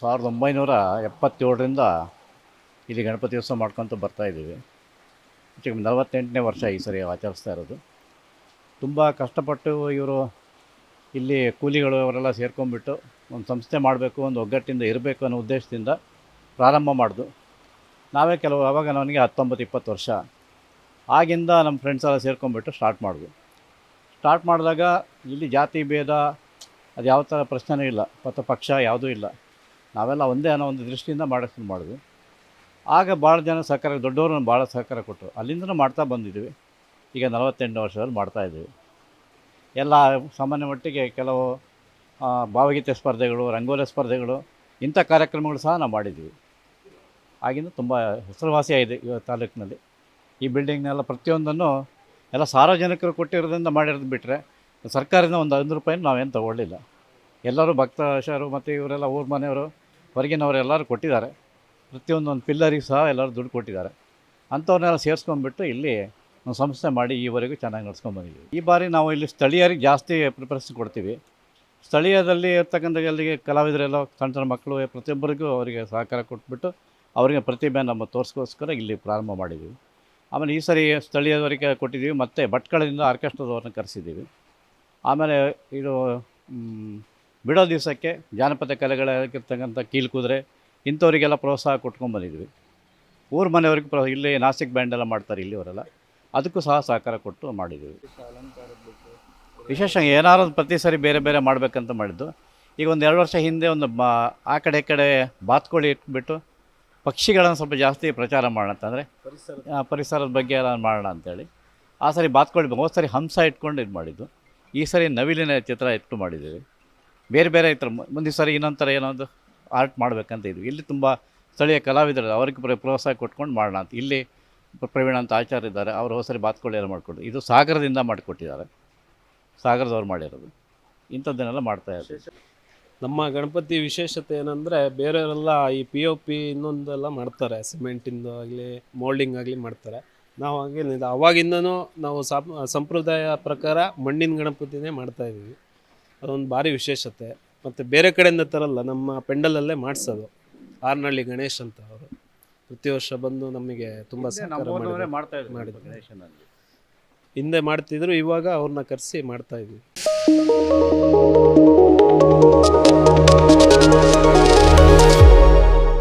ಸಾವಿರದ ಒಂಬೈನೂರ ಎಪ್ಪತ್ತೇಳರಿಂದ ಇಲ್ಲಿ ಗಣಪತಿ ಉತ್ಸವ ಮಾಡ್ಕೊತ ಬರ್ತಾಯಿದ್ದೀವಿ ಈಗ ನಲವತ್ತೆಂಟನೇ ವರ್ಷ ಈ ಸರಿ ಆಚರಿಸ್ತಾ ಇರೋದು. ತುಂಬ ಕಷ್ಟಪಟ್ಟು ಇವರು ಇಲ್ಲಿ ಕೂಲಿಗಳು ಅವರೆಲ್ಲ ಸೇರ್ಕೊಂಡ್ಬಿಟ್ಟು ಒಂದು ಸಂಸ್ಥೆ ಮಾಡಬೇಕು, ಒಂದು ಒಗ್ಗಟ್ಟಿಂದ ಇರಬೇಕು ಅನ್ನೋ ಉದ್ದೇಶದಿಂದ ಪ್ರಾರಂಭ ಮಾಡಿದ್ರು ನಾವೇ ಕೆಲವು ಆವಾಗ ನನಗೆ ಹತ್ತೊಂಬತ್ತು, ಇಪ್ಪತ್ತು ವರ್ಷ. ಆಗಿಂದ ನಮ್ಮ ಫ್ರೆಂಡ್ಸ್ ಎಲ್ಲ ಸೇರ್ಕೊಂಡ್ಬಿಟ್ಟು ಸ್ಟಾರ್ಟ್ ಮಾಡಿದ್ವಿ ಸ್ಟಾರ್ಟ್ ಮಾಡಿದಾಗ ಇಲ್ಲಿ ಜಾತಿ ಭೇದ, ಅದು ಯಾವ ಥರ ಪ್ರಶ್ನೆನೂ ಇಲ್ಲ. ಮತ್ತು ಪಕ್ಷ ಯಾವುದೂ ಇಲ್ಲ. ನಾವೆಲ್ಲ ಒಂದೇ ಅನ್ನೋ ಒಂದು ದೃಷ್ಟಿಯಿಂದ ಮಾಡೋಕ್ಕೆ ಮಾಡಿದ್ವಿ. ಆಗ ಭಾಳ ಜನ ಸಹಕಾರ ದೊಡ್ಡವರು ಭಾಳ ಸಹಕಾರ ಕೊಟ್ಟರು. ಅಲ್ಲಿಂದನೂ ಮಾಡ್ತಾ ಬಂದಿದ್ವಿ ಈಗ ನಲವತ್ತೆಂಟು ವರ್ಷದಲ್ಲಿ ಮಾಡ್ತಾಯಿದ್ದೀವಿ ಎಲ್ಲ ಸಾಮಾನ್ಯ ಮಟ್ಟಿಗೆ ಕೆಲವು ಭಾವಗೀತೆ ಸ್ಪರ್ಧೆಗಳು, ರಂಗೋಲಿ ಸ್ಪರ್ಧೆಗಳು, ಇಂಥ ಕಾರ್ಯಕ್ರಮಗಳು ಸಹ ನಾವು ಮಾಡಿದ್ದೀವಿ. ಆಗಿಂದ ತುಂಬ ಹೆಸರುವಾಸಿಯಾಗಿದೆ ಈ ತಾಲೂಕಿನಲ್ಲಿ. ಈ ಬಿಲ್ಡಿಂಗ್ನೆಲ್ಲ ಪ್ರತಿಯೊಂದನ್ನು ಎಲ್ಲ ಸಾರ್ವಜನಿಕರು ಕೊಟ್ಟಿರೋದ್ರಿಂದ ಮಾಡಿರೋದು ಬಿಟ್ಟರೆ ಸರ್ಕಾರದಿಂದ ಒಂದು ಐದು ರೂಪಾಯಿನ ನಾವೇನು ತಗೊಳ್ಳಿಲ್ಲ. ಎಲ್ಲರೂ ಭಕ್ತಾಶರು ಮತ್ತು ಇವರೆಲ್ಲ ಊರ ಮನೆಯವರು ಹೊರಗಿನವರು ಎಲ್ಲರೂ ಕೊಟ್ಟಿದ್ದಾರೆ. ಪ್ರತಿಯೊಂದು ಒಂದು ಪಿಲ್ಲರಿಗೆ ಸಹ ಎಲ್ಲರೂ ದುಡ್ಡು ಕೊಟ್ಟಿದ್ದಾರೆ. ಅಂಥವ್ರನ್ನೆಲ್ಲ ಸೇರಿಸ್ಕೊಂಡ್ಬಿಟ್ಟು ಇಲ್ಲಿ ಒಂದು ಸಂಸ್ಥೆ ಮಾಡಿ ಈವರೆಗೂ ಚೆನ್ನಾಗಿ ನಡ್ಸ್ಕೊಂಡ್ಬಂದಿದ್ದೀವಿ ಈ ಬಾರಿ ನಾವು ಇಲ್ಲಿ ಸ್ಥಳೀಯರಿಗೆ ಜಾಸ್ತಿ ಪ್ರಿಫರೆನ್ಸ್ ಕೊಡ್ತೀವಿ. ಸ್ಥಳೀಯದಲ್ಲಿ ಇರ್ತಕ್ಕಂಥ ಅಲ್ಲಿಗೆ ಕಲಾವಿದರೆಲ್ಲ ಸಣ್ಣ ಸಣ್ಣ ಮಕ್ಕಳು ಪ್ರತಿಯೊಬ್ಬರಿಗೂ ಅವರಿಗೆ ಸಹಕಾರ ಕೊಟ್ಬಿಟ್ಟು ಅವರಿಗೆ ಪ್ರತಿಭೆ ನಮ್ಮ ತೋರಿಸ್ಕೋಸ್ಕರ ಇಲ್ಲಿ ಪ್ರಾರಂಭ ಮಾಡಿದ್ದೀವಿ. ಆಮೇಲೆ ಈ ಸರಿ ಸ್ಥಳೀಯದವರಿಗೆ ಕೊಟ್ಟಿದ್ದೀವಿ. ಮತ್ತು ಭಟ್ಕಳದಿಂದ ಆರ್ಕೆಸ್ಟ್ರಾದವ್ರನ್ನ ಕರೆಸಿದ್ದೀವಿ. ಆಮೇಲೆ ಇದು ಬಿಡೋ ದಿವಸಕ್ಕೆ ಜಾನಪದ ಕಲೆಗಳಿರ್ತಕ್ಕಂಥ ಕೀಲು ಕುದುರೆ ಇಂಥವರಿಗೆಲ್ಲ ಪ್ರೋತ್ಸಾಹ ಕೊಟ್ಕೊಂಡ್ಬಂದಿದ್ವಿ ಊರ ಮನೆಯವ್ರಿಗೆ ಪ್ರೋ ಇಲ್ಲಿ ನಾಸಿಕ್ ಬ್ಯಾಂಡ್ ಎಲ್ಲ ಮಾಡ್ತಾರೆ ಇಲ್ಲಿವರೆಲ್ಲ. ಅದಕ್ಕೂ ಸಹ ಸಹಕಾರ ಕೊಟ್ಟು ಮಾಡಿದ್ವಿ. ವಿಶೇಷ ಏನಾದ್ರು ಪ್ರತಿ ಸರಿ ಬೇರೆ ಬೇರೆ ಮಾಡಬೇಕಂತ ಮಾಡಿದ್ದು. ಈಗ ಒಂದು ಎರಡು ವರ್ಷ ಹಿಂದೆ ಒಂದು ಬಾ ಆ ಕಡೆ ಈ ಕಡೆ ಬಾತ್ಕೋಳಿ ಇಟ್ಬಿಟ್ಟು ಪಕ್ಷಿಗಳನ್ನು ಸ್ವಲ್ಪ ಜಾಸ್ತಿ ಪ್ರಚಾರ ಮಾಡೋಣ ಅಂತಂದರೆ ಪರಿಸರದ ಬಗ್ಗೆ ಎಲ್ಲ ಮಾಡೋಣ ಅಂತೇಳಿ. ಆ ಸರಿ ಬಾತ್ಕೋಳಿ ಹೋದ ಸರಿ ಹಂಸ ಇಟ್ಕೊಂಡು ಇದು ಮಾಡಿದ್ದು. ಈ ಸರಿ ನವಿಲಿನ ಚಿತ್ರ ಇಟ್ಟು ಮಾಡಿದ್ದೀವಿ. ಬೇರೆ ಬೇರೆ ಥರ ಮುಂದಿನ ಸರಿ ಇನ್ನೊಂದು ಥರ ಏನೋ ಒಂದು ಆರ್ಟ್ ಮಾಡಬೇಕಂತ ಇದ್ವಿ. ಇಲ್ಲಿ ತುಂಬ ಸ್ಥಳೀಯ ಕಲಾವಿದರು ಅವ್ರಿಗೆ ಪ್ರ- ಪ್ರೋತ್ಸಾಹ ಕೊಟ್ಕೊಂಡು ಮಾಡೋಣ ಅಂತ. ಇಲ್ಲಿ ಪ್ರವೀಣ ಅಂತ ಆಚಾರ್ಯ ಇದ್ದಾರೆ. ಅವರು ಹೊಸರಿ ಸರಿ ಬಾತ್ಕೋಳಿ ಎಲ್ಲ ಮಾಡಿಕೊಟ್ಟು ಇದು ಸಾಗರದಿಂದ ಮಾಡಿಕೊಟ್ಟಿದ್ದಾರೆ. ಸಾಗರದವ್ರು ಮಾಡಿರೋದು. ಇಂಥದ್ದನ್ನೆಲ್ಲ ಮಾಡ್ತಾ ಇದ್ದಾರೆ. ನಮ್ಮ ಗಣಪತಿ ವಿಶೇಷತೆ ಏನಂದರೆ ಬೇರೆಯವರೆಲ್ಲ ಈ ಪಿ ಒ ಪಿ ಇನ್ನೊಂದೆಲ್ಲ ಮಾಡ್ತಾರೆ. ಸಿಮೆಂಟಿಂದು ಆಗಲಿ, ಮೋಲ್ಡಿಂಗ್ ಆಗಲಿ ಮಾಡ್ತಾರೆ. ನಾವು ಹಾಗೆ, ಅವಾಗಿಂದನೂ ನಾವು ಸಾಪ್, ಸಂಪ್ರದಾಯ ಪ್ರಕಾರ ಮಣ್ಣಿನ ಗಣಪತಿನೇ ಮಾಡ್ತಾ ಇದ್ದೀವಿ. ಅದೊಂದು ಭಾರಿ ವಿಶೇಷತೆ. ಮತ್ತು ಬೇರೆ ಕಡೆಯಿಂದ ತರಲ್ಲ ನಮ್ಮ ಪೆಂಡಲಲ್ಲೇ ಮಾಡಿಸೋದು. ಆರ್ನಳ್ಳಿ ಗಣೇಶ್ ಅಂತ ಅವರು. ಪ್ರತಿ ವರ್ಷ ಬಂದು ನಮಗೆ ತುಂಬ ಮಾಡಿದ್ರು. ಹಿಂದೆ ಮಾಡ್ತಿದ್ರು ಇವಾಗ ಅವ್ರನ್ನ ಕರೆಸಿ ಮಾಡ್ತಾ ಇದ್ದೀವಿ.